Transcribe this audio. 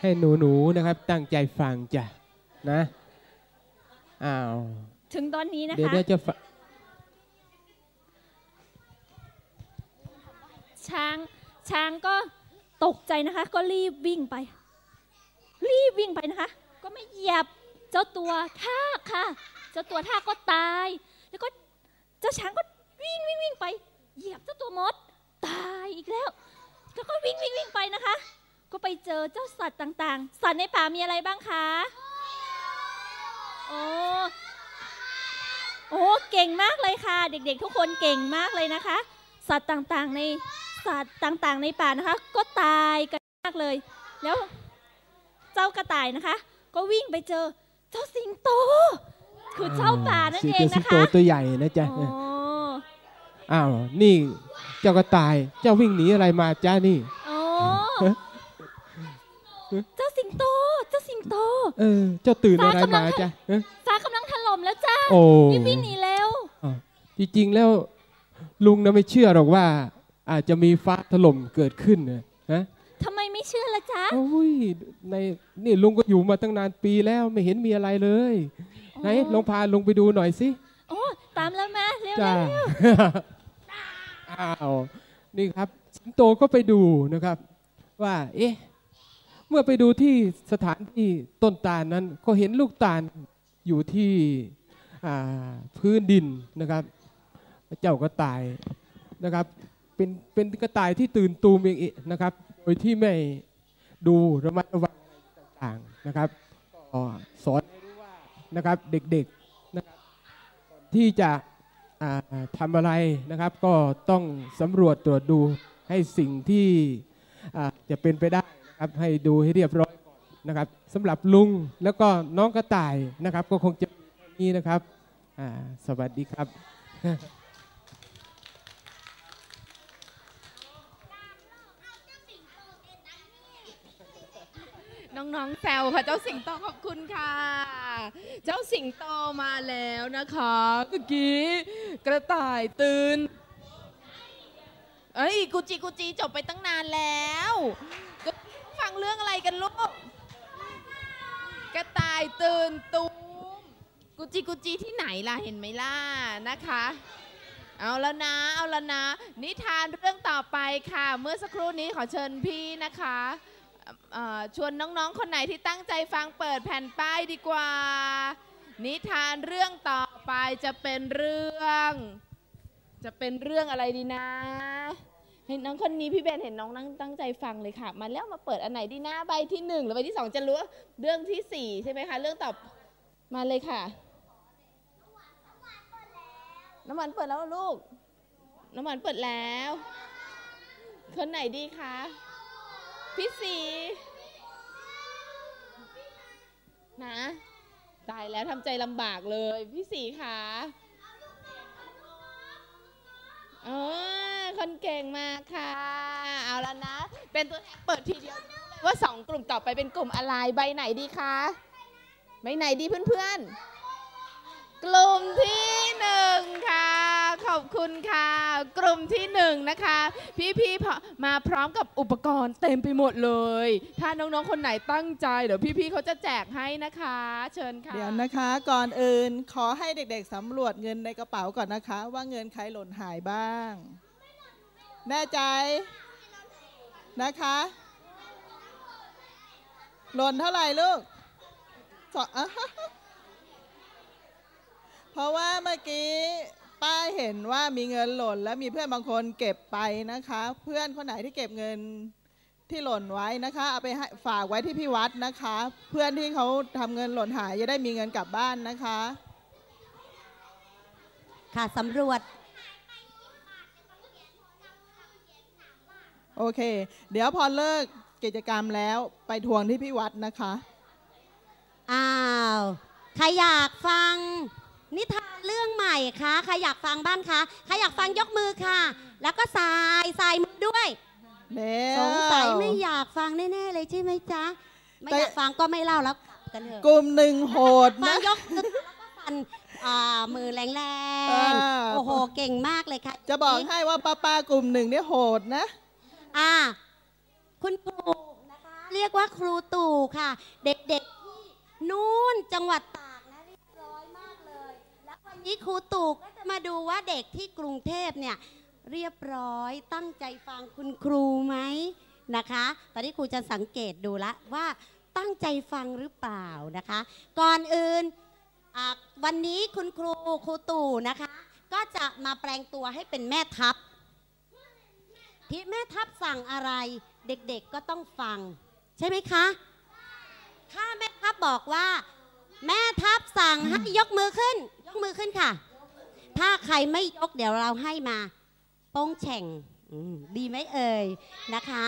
ให้หนูหนูๆนะครับ ตั้งใจฟังจ้ะนะอ้าวถึงตอนนี้นะเดี๋ยวคะ เดี๋ยวจะฟังช้างช้างก็ตกใจนะคะ ก็รีบวิ่งไป รีบวิ่งไปนะคะ ก็ไม่เหยียบเจ้าตัวทากค่ะ เจ้าตัวทากก็ตาย แล้วก็เจ้าช้างก็วิ่งวิ่งวิ่งไป เหยียบเจ้าตัวมด ตายอีกแล้ว แล้วก็วิ่งวิ่งวิ่งไปนะคะ ก็ไปเจอเจ้าสัตว์ต่างๆ สัตว์ในป่ามีอะไรบ้างคะ โอ้ โอ้ เก่งมากเลยค่ะ เด็กๆ ทุกคนเก่งมากเลยนะคะ สัตว์ต่างๆ ในสัตว์ต่างๆ ในป่านะคะ ก็ตายกันมากเลย แล้วเจ้ากระต่ายนะคะ ก็วิ่งไปเจอเจ้าสิงโต คือเจ้าป่านั่นเองสินะงโตคะตัวใหญ่นะจ๊ะอ๋ออ้าว นี่เจ้ากระต่าย เจ้าวิ่งหนีอะไรมาจ้านี่ อ๋อ เจ้าสิงโต เจ้าสิงโต เออ เจ้าตื่นอะไรฟ้ากำลัมางจ้ะเอ๊ะฟ้ากำลังถล่มแล้วจ้าโอ้รีบวิ่งหนีแล้วอะจริงๆแล้วลุงนะไม่เชื่อหรอกว่า อาจจะมีฟ้าถล่มเกิดขึ้นนะฮะทำไมไม่เชื่อละจ๊ะโอ้ยในนี่ลุงก็อยู่มาตั้งนานปีแล้วไม่เห็นมีอะไรเลยไหนลองพาลุงไปดูหน่อยสิโอ้ตามแล้วมาเร็วจ้าเร็วอ้าวนี่ครับสิงโตก็ไปดูนะครับ ว่า เอ๊ะ เมื่อไปดูที่สถานที่ต้นตาลนั้น ก็เห็นลูกตาลอยู่ที่พื้นดินนะครับ เจ้าก็ตายนะครับ เป็นเป็นกระต่ายที่ตื่นตูมเองนะครับ โดยที่ไม่ดูระมัดระวังต่างๆนะครับก็สอนให้รู้ว่านะครับเด็กๆนะครับที่จะทำอะไรนะครับ ก็ต้องสำรวจตรวจดูให้สิ่งที่จะเป็นไปได้ ครับให้ดูให้เรียบร้อยก่อนนะครับสำหรับลุงแล้วก็น้องกระต่ายนะครับ ก็คงจะนี่นะครับสวัสดีครับน้องๆแซวค่ะเจ้าสิงโตขอบคุณค่ะ เจ้าสิงโตมาแล้วนะคะเมื่อกี้กระต่ายตื่นเอ้ยกูจีกูจีจบไปตั้งนานแล้วก็ งเรื่องอะไรกันลูก กระต่ายตื่นตูมกูจีกูจีที่ไหนล่ะเห็นไหมล่ะนะคะ เอาแล้วนะ เอาแล้วนะ นิทานเรื่องต่อไปค่ะ เมื่อสักครู่นี้ขอเชิญพี่นะคะชวนน้องๆ คนไหนที่ตั้งใจฟังเปิดแผ่นป้ายดีกว่า นิทานเรื่องต่อไปจะเป็นเรื่อง จะเป็นเรื่องอะไรดีนะ เห็นน้องคนนี้พี่เบนเห็นน้องนั่งตั้งใจฟังเลยค่ะ มาแล้วมาเปิดอันไหนดีนะใบที่หนึ่งหรือใบที่สองจะรู้ว่าเรื่องที่สี่ใช่ไหมคะ เรื่องต่อมาเลยค่ะ น้ำมันเปิดแล้วเหรอลูก น้ำมันเปิดแล้ว คนไหนดีคะพี่สีนะตายแล้วทำใจลำบากเลย พี่สีคะเออ คนเก่งมากค่ะ เอาแล้วนะ เป็นตัวแทนเปิดทีเดียวว่าสองกลุ่มต่อไปเป็นกลุ่มอะไรใบไหนดีคะใบไหนดีเพื่อนๆ กลุ่มที่หนึ่งค่ะ ขอบคุณค่ะ กลุ่มที่หนึ่งนะคะ พี่ๆมาพร้อมกับอุปกรณ์เต็มไปหมดเลย ถ้าน้องๆคนไหนตั้งใจเดี๋ยวพี่ๆเขาจะแจกให้นะคะ เชิญค่ะ เดี๋ยวนะคะ ก่อนอื่นขอให้เด็กๆสำรวจเงินในกระเป๋าก่อนนะคะ ว่าเงินใครหล่นหายบ้าง แน่ใจนะคะหล่นเท่าไหร่ลูกสอเพราะว่าเมื่อกี้ป้าเห็นว่ามีเงินหล่น และมีเพื่อนบางคนเก็บไปนะคะ เพื่อนคนไหนที่เก็บเงินที่หล่นไว้นะคะเอาไปฝากไว้ที่พี่วัดนะคะ เพื่อนที่เขาทำเงินหล่นหายจะได้มีเงินกลับบ้านนะคะ ค่ะสำรวจ โอเค เดี๋ยวพอเลิกกิจกรรมแล้วไปทวงที่พี่วัดนะคะ อ้าว ใครอยากฟังนิทานเรื่องใหม่คะใครอยากฟังบ้างคะใครอยากฟังยกมือค่ะ แล้วก็สายสายมือด้วยเร็วสงสัยไม่อยากฟังแน่ๆเลยใช่ไหมจ๊ะ ไม่แต่อยากฟังก็ไม่เล่าแล้วกลับกันเถอะกลุ่มหนึ่งโหดฟังนะยกมือแล้วก็สั่นอ่ามือแรงอ่าๆโอ้โห เก่งมากเลยค่ะ จะบอกให้ว่าป้าป้ากลุ่มหนึ่งเนี่ยโหดนะ อ่า คุณปู่นะคะ เรียกว่าครูตู่ค่ะ เด็กๆที่นู่นจังหวัดตากนะเรียบร้อยมากเลย แล้ววันนี้ครูตู่ก็จะมาดูว่าเด็กที่กรุงเทพเนี่ยเรียบร้อยตั้งใจฟังคุณครูไหมนะคะ ตอนนี้ครูจะสังเกตดูละว่าตั้งใจฟังหรือเปล่านะคะ ก่อนอื่นวันนี้คุณครูครูตู่นะคะ ก็จะมาแปลงตัวให้เป็นแม่ทัพ พี่แม่ทัพสั่งอะไร เด็กๆก็ต้องฟัง ใช่ไหมคะ ถ้าแม่ทัพบอกว่า แม่ทัพสั่งให้ยกมือขึ้น ยกมือขึ้นค่ะ ถ้าใครไม่ยกเดี๋ยวเราให้มาโป้งแฉ่งดีไหมเอ่ยนะคะ